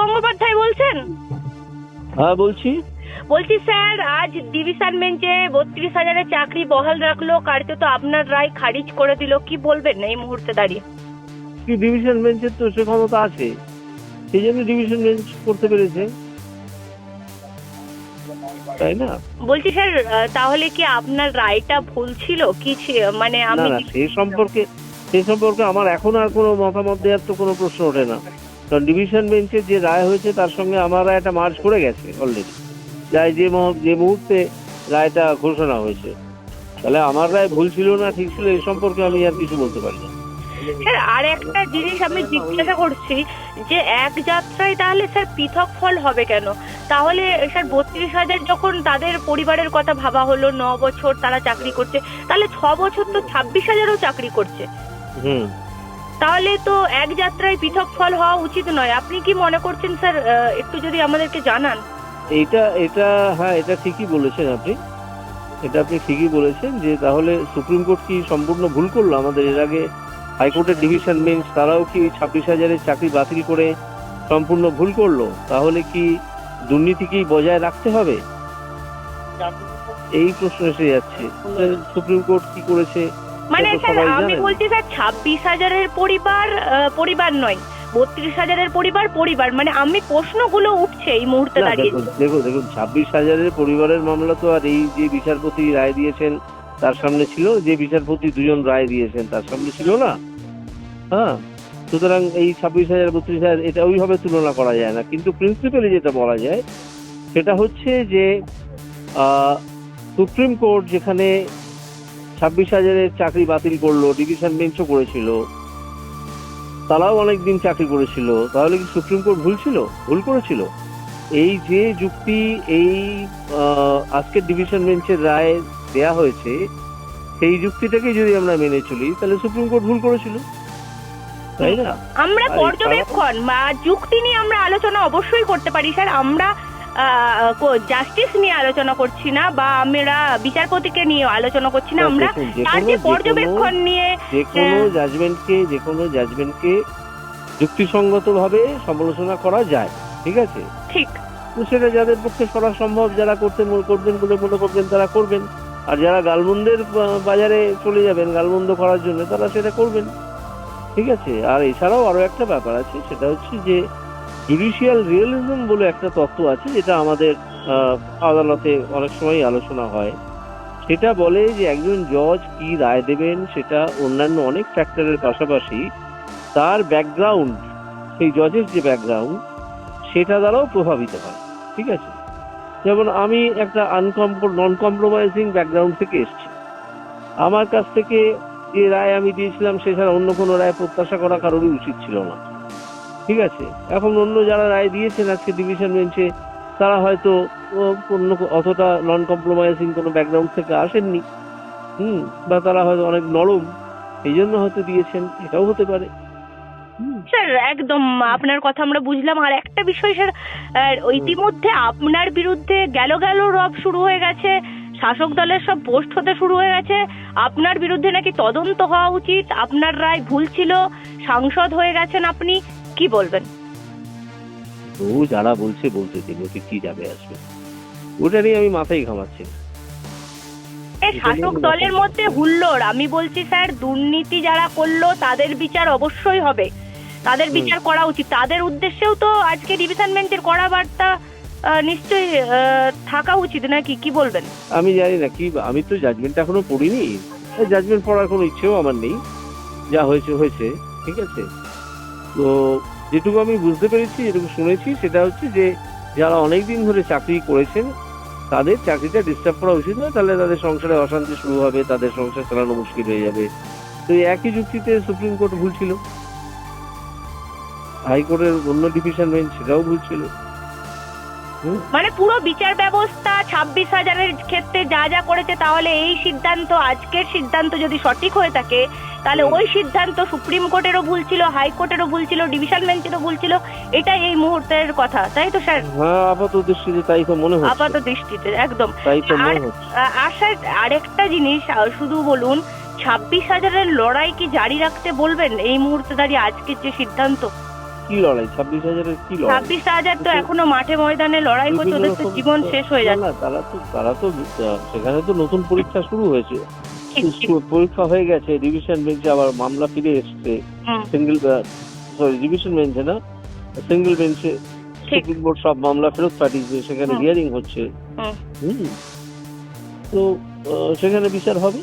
গঙ্গোপাধ্যায় বলছেন? হ্যাঁ বলছি। বলছি স্যার আজ ডিভিশন বেঞ্চে বত্রিশ হাজারের চাকরি বহাল রাখল কার্যত আপনার রায় খারিজ করে দিল। কি বলবেন এই মুহূর্তে দাঁড়িয়ে? কি ডিভিশন বেঞ্চের তো সে ক্ষমতা আছে। সেই জন্য ডিভিশন বেঞ্চ করতে পেরেছে। তাই না? বলছি স্যার তাহলে কি আপনার রায়টা ভুল ছিল? কি মানে আমি সেই সম্পর্কে সেই সম্পর্কে আমার এখন আর কোনো মতামত দেওয়ার তো কোনো প্রশ্ন ওঠে না। কারণ ডিভিশন বেঞ্চের যে রায় হয়েছে তার সঙ্গে আমার রায়টা মার্চ করে গেছে অলরেডি যাই যে যে মুহূর্তে রায়টা ঘোষণা হয়েছে। তাহলে আমার রায় ভুল ছিল না ঠিক ছিল এই সম্পর্কে আমি আর কিছু বলতে পারি না। স্যার আর একটা জিনিস আমি জিজ্ঞাসা করছি যে এক যাত্রায় তাহলে স্যার পৃথক ফল হবে কেন? তাহলে স্যার বত্রিশ হাজার যখন তাদের পরিবারের কথা ভাবা হলো ন বছর তারা চাকরি করছে তাহলে ছ বছর তো ছাব্বিশ হাজারও চাকরি করছে। হুম। তাহলে তো এক যাত্রায় পৃথক ফল হওয়া উচিত নয়। আপনি কি মনে করছেন, স্যার? একটু যদি আমাদেরকে জানান। এইটা, এটা হ্যাঁ এটা ঠিকই বলেছেন আপনি। এটা আপনি ঠিকই বলেছেন যে তাহলে সুপ্রিম কোর্ট কি সম্পূর্ণ ভুল করল? আমাদের এর আগে হাইকোর্টের ডিভিশন বেঞ্চ তারাও কি ছাব্বিশ হাজারের চাকরি বাতিল করে সম্পূর্ণ ভুল করল? তাহলে কি দুর্নীতিকেই বজায় রাখতে হবে? এই প্রশ্ন এসে যাচ্ছে। সুপ্রিম কোর্ট কি করেছে? মানে স্যার আমি বলছি স্যার ছাব্বিশ হাজারের পরিবার পরিবার নয় বত্রিশ হাজারের পরিবার পরিবার। মানে আমি প্রশ্নগুলো উঠছে এই মুহূর্তে দাঁড়িয়ে। দেখুন দেখুন দেখুন ছাব্বিশ হাজারের পরিবারের মামলা তো আর এই যে বিচারপতি রায় দিয়েছেন তার সামনে ছিল যে বিচারপতি দুজন রায় দিয়েছেন তার সামনে ছিল না। হ্যাঁ সুতরাং এই ছাব্বিশ হাজার বত্রিশ হাজার এটা ওইভাবে তুলনা করা যায় না। কিন্তু প্রিন্সিপালি যেটা বলা যায় সেটা হচ্ছে যে সুপ্রিম কোর্ট যেখানে ছাব্বিশ হাজারের চাকরি বাতিল করল ডিভিশন বেঞ্চও করেছিল। তারাও অনেকদিন চাকরি করেছিল। তাহলে কি সুপ্রিম কোর্ট ভুল ছিল? ভুল করেছিল। এই যে যুক্তি এই আজকের ডিভিশন বেঞ্চের রায় দেয়া হয়েছে সেই যুক্তিটাকে যদি আমরা মেনে চলি তাহলে সুপ্রিম কোর্ট ভুল করেছিল। তাই না? আমরা পর্যবেক্ষণ বা যুক্তি নিয়ে আমরা আলোচনা অবশ্যই করতে পারি স্যার। আমরা জাস্টিস নিয়ে আলোচনা করছি না বা আমরা বিচারপতিকে নিয়ে আলোচনা করছি না আমরা তার যে পর্যবেক্ষণ নিয়ে যে কোনো হ্যাঁ। জাজমেন্টকে যে কোনো জাজমেন্টকে যুক্তিসঙ্গত ভাবে সমালোচনা করা যায় ঠিক আছে? ঠিক। সেটা যাদের পক্ষে করা সম্ভব যারা করতে মনে করবেন বলে মনে করবেন তারা করবেন। আর যারা গালমন্দের বাজারে চলে যাবেন গালমন্দ করার জন্য তারা সেটা করবেন ঠিক আছে? আর এছাড়াও আরও একটা ব্যাপার আছে সেটা হচ্ছে যে জুডিশিয়াল রিয়েলিজম বলে একটা তত্ত্ব আছে, যেটা আমাদের আদালতে অনেক সময় আলোচনা হয়। সেটা বলে যে একজন জজ কি রায় দেবেন, সেটা অন্যান্য অনেক ফ্যাক্টরের পাশাপাশি তার ব্যাকগ্রাউন্ড সেই জজের যে ব্যাকগ্রাউন্ড সেটা দ্বারাও প্রভাবিত হয়। ঠিক আছে? যেমন আমি একটা আনকম নন কম্প্রোমাইজিং ব্যাকগ্রাউন্ড থেকে এসেছি। আমার কাছ থেকে যে রায় আমি দিয়েছিলাম, সে ছাড়া অন্য কোনো রায় প্রত্যাশা করা কারোরই উচিত ছিল না। ঠিক আছে। এখন অন্য যারা রায় দিয়েছেন আজকে ডিভিশন বেঞ্চে তারা হয়তো অন্য অতটা নন কম্প্রোমাইজিং কোনো ব্যাকগ্রাউন্ড থেকে আসেননি। হুম, বা তারা হয়তো অনেক নরম। এই জন্য হয়তো দিয়েছেন, এটাও হতে পারে। স্যার, একদম, আপনার কথা আমরা বুঝলাম। আর একটা বিষয়, স্যার ইতিমধ্যে আপনার বিরুদ্ধে গেল গেল রব শুরু হয়ে গেছে। শাসক দলের সব পোস্ট হতে শুরু হয়ে গেছে। আপনার বিরুদ্ধে নাকি তদন্ত হওয়া উচিত। আপনার রায় ভুল ছিল। সাংসদ হয়ে গেছেন আপনি। কি বলবেন? ও যারা বলছে বলতে দিন ওতে কি যাবে আসবে। ওটা নিয়ে আমি মাথায় ঘামাচ্ছি না। শাসক দলের মধ্যে হুল্লোড়। আমি বলছি স্যার দুর্নীতি যারা করল তাদের বিচার অবশ্যই হবে। তাদের বিচার করা উচিত। তাদের উদ্দেশ্যেও তো আজকে ডিভিশন বেঞ্চের কড়া বার্তা নিশ্চয়ই থাকা উচিত নাকি? কি বলবেন? আমি জানি না কি আমি তো জাজমেন্ট এখনও পড়িনি। জাজমেন্ট পড়ার কোনো ইচ্ছেও আমার নেই। যা হয়েছে হয়েছে ঠিক আছে। তো যেটুকু আমি বুঝতে পেরেছি, যেটুকু শুনেছি, সেটা হচ্ছে যে যারা অনেক দিন ধরে চাকরি করেছেন, তাদের চাকরিটা ডিস্টার্ব করা উচিত নয়। তাহলে তাদের সংসারে অশান্তি শুরু হবে, তাদের সংসার চালানো মুশকিল হয়ে যাবে। তো একই যুক্তিতে সুপ্রিম কোর্ট ভুল ছিল। হাইকোর্টের অন্য ডিভিশন বেঞ্চ সেটাও ভুল ছিল। মানে পুরো বিচার ব্যবস্থা ছাব্বিশ হাজারের ক্ষেত্রে যা যা করেছে তাহলে এই সিদ্ধান্ত আজকের সিদ্ধান্ত যদি সঠিক হয়ে থাকে তাহলে ওই সিদ্ধান্ত সুপ্রিম কোর্টেরও ভুল ছিল হাইকোর্টেরও ভুল ছিল ডিভিশন বেঞ্চেরও ভুল ছিল এটাই এই মুহূর্তের কথা তাই তো স্যার? হ্যাঁ আপাত দৃষ্টিতে তাই তো মনে হচ্ছে। আপাত দৃষ্টিতে একদম। তাই তো আর মনে হচ্ছে। আর স্যার আরেকটা জিনিস শুধু বলুন ছাব্বিশ হাজারের লড়াই কি জারি রাখতে বলবেন? এই মুহূর্তে দাঁড়িয়ে আজকের যে সিদ্ধান্ত কি লড়াই? ছাব্বিশ হাজারের কি লড়াই? ছাব্বিশ হাজার তো এখনও মাঠে ময়দানে লড়াই করছে ওদের তো জীবন শেষ হয়ে যাচ্ছে। তারা তো তারা তো সেখানে তো নতুন পরীক্ষা শুরু হয়েছে। পরীক্ষা হয়ে গেছে ডিভিশন বেঞ্চে আবার মামলা ফিরে এসছে। সিঙ্গেল সরি ডিভিশন বেঞ্চে না সিঙ্গেল বেঞ্চে সুপ্রিম কোর্ট সব মামলা ফেরত পাঠিয়েছে সেখানে। হিয়ারিং হচ্ছে। হুম। তো সেখানে বিচার হবে?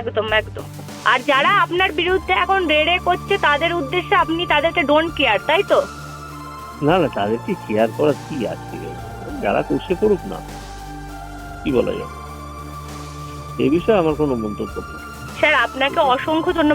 একদম একদম। আর যারা আপনার বিরুদ্ধে এখন রেড়ে করছে তাদের উদ্দেশ্যে আপনি তাদেরকে ডোন্ট কেয়ার তাই তো? না না তাদেরকে কেয়ার করার কি আছে? যারা করছে করুক না। কি বলা যায়? এই বিষয়ে আমার কোনো মন্তব্য নেই। স্যার আপনাকে অসংখ্য ধন্যবাদ।